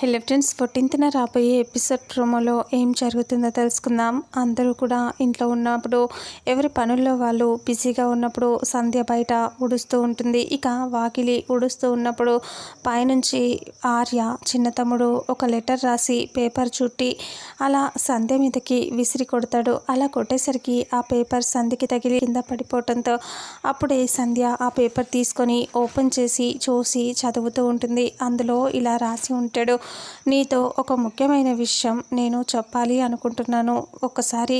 Hello friends ఫోర్టీన్త్న రాబోయే episode ప్రోమోలో ఏం జరుగుతుందో తెలుసుకుందాం. అందరూ కూడా ఇంట్లో ఉన్నప్పుడు ఎవరి పనుల్లో వాళ్ళు బిజీగా ఉన్నప్పుడు సంధ్య బయట ఉడుస్తూ ఉంటుంది. ఇక వాకిలి ఉడుస్తూ ఉన్నప్పుడు పైనుంచి ఆర్య చిన్న తమ్ముడు ఒక లెటర్ రాసి పేపర్ చుట్టి అలా సంధ్య మీదకి విసిరి కొడతాడు. అలా కొట్టేసరికి ఆ పేపర్ సంధ్యకి తగిలి కింద పడిపోవటంతో అప్పుడే సంధ్య ఆ పేపర్ తీసుకొని ఓపెన్ చేసి చూసి చదువుతూ ఉంటుంది. అందులో ఇలా రాసి ఉంటాడు. నీతో ఒక ముఖ్యమైన విషయం నేను చెప్పాలి అనుకుంటున్నాను. ఒకసారి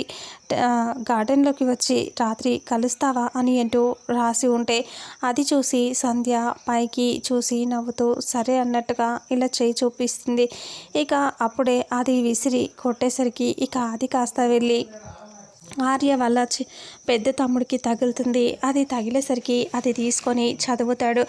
గార్డెన్లోకి వచ్చి రాత్రి కలుస్తావా అని అంటూ రాసి ఉంటే అది చూసి సంధ్య పైకి చూసి నవ్వుతూ సరే అన్నట్టుగా ఇలా చేయి చూపిస్తుంది. ఇక అప్పుడే అది విసిరి కొట్టేసరికి ఇక అది కాస్త వెళ్ళి ఆర్య వల్ల పెద్ద తమ్ముడికి తగులుతుంది. అది తగిలేసరికి అది తీసుకొని చదువుతాడు.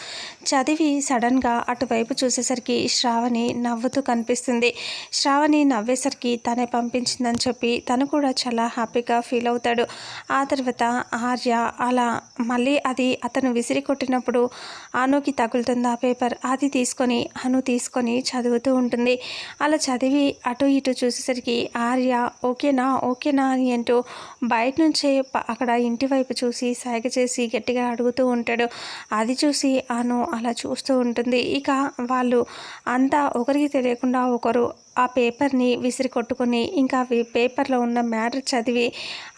చదివి సడన్గా అటువైపు చూసేసరికి శ్రావణి నవ్వుతూ కనిపిస్తుంది. శ్రావణి నవ్వేసరికి తనే పంపించిందని చెప్పి తను కూడా చాలా హ్యాపీగా ఫీల్ అవుతాడు. ఆ తర్వాత ఆర్య అలా మళ్ళీ అది అతను విసిరి కొట్టినప్పుడు అనుకి తగులుతుంది ఆ పేపర్? అది తీసుకొని అను తీసుకొని చదువుతూ ఉంటుంది. అలా చదివి అటు ఇటు చూసేసరికి ఆర్య ఓకేనా? ఓకేనా అని అంటూ బయట నుంచే అక్కడ ఇంటి వైపు చూసి సాగ చేసి గట్టిగా అడుగుతూ ఉంటాడు. అది చూసి అను అలా చూస్తూ ఉంటుంది. ఇక వాళ్ళు అంతా ఒకరికి తెలియకుండా ఒకరు ఆ పేపర్ని విసిరి కొట్టుకొని ఇంకా పేపర్లో ఉన్న మ్యాటర్ చదివి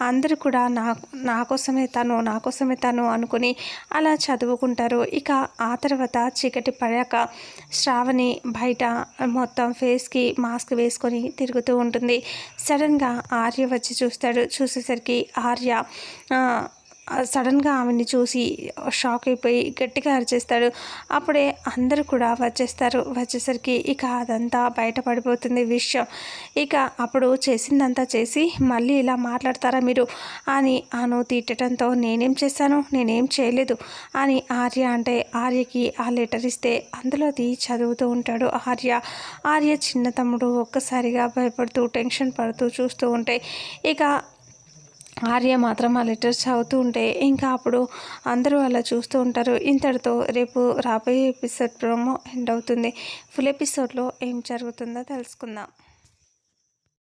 అందరూ కూడా నా నా కోసమే తను నా కోసమే తను అనుకుని అలా చదువుకుంటారు. ఇక ఆ తర్వాత చీకటి పడాక శ్రావణి బయట మొత్తం ఫేస్కి మాస్క్ వేసుకొని తిరుగుతూ ఉంటుంది. సడన్గా ఆర్య వచ్చి చూస్తాడు. చూసేసరికి ఆర్య సడన్గా ఆమెని చూసి షాక్ అయిపోయి గట్టిగా అరిచేస్తాడు. అప్పుడే అందరూ కూడా వచ్చేస్తారు. వచ్చేసరికి ఇక అదంతా బయటపడిపోతుంది విషయం. ఇక అప్పుడు చేసిందంతా చేసి మళ్ళీ ఇలా మాట్లాడతారా మీరు? అని అను తిట్టడంతో నేనేం చేశాను? నేనేం చేయలేదు అని ఆర్య అంటే ఆర్యకి ఆ లెటర్ ఇస్తే అందులోది చదువుతూ ఉంటాడు ఆర్య. ఆర్య చిన్న తమ్ముడు ఒక్కసారిగా భయపడుతూ టెన్షన్ పడుతూ చూస్తూ ఉంటే ఇక ఆర్య మాత్రం ఆ లెటర్స్ చదువుతూ ఉంటే ఇంకా అప్పుడు అందరూ అలా చూస్తూ ఉంటారు. ఇంతటితో రేపు రాబోయే ఎపిసోడ్ ప్రోమో ఎండ్ అవుతుంది. ఫుల్ ఎపిసోడ్లో ఏం జరుగుతుందో తెలుసుకుందాం.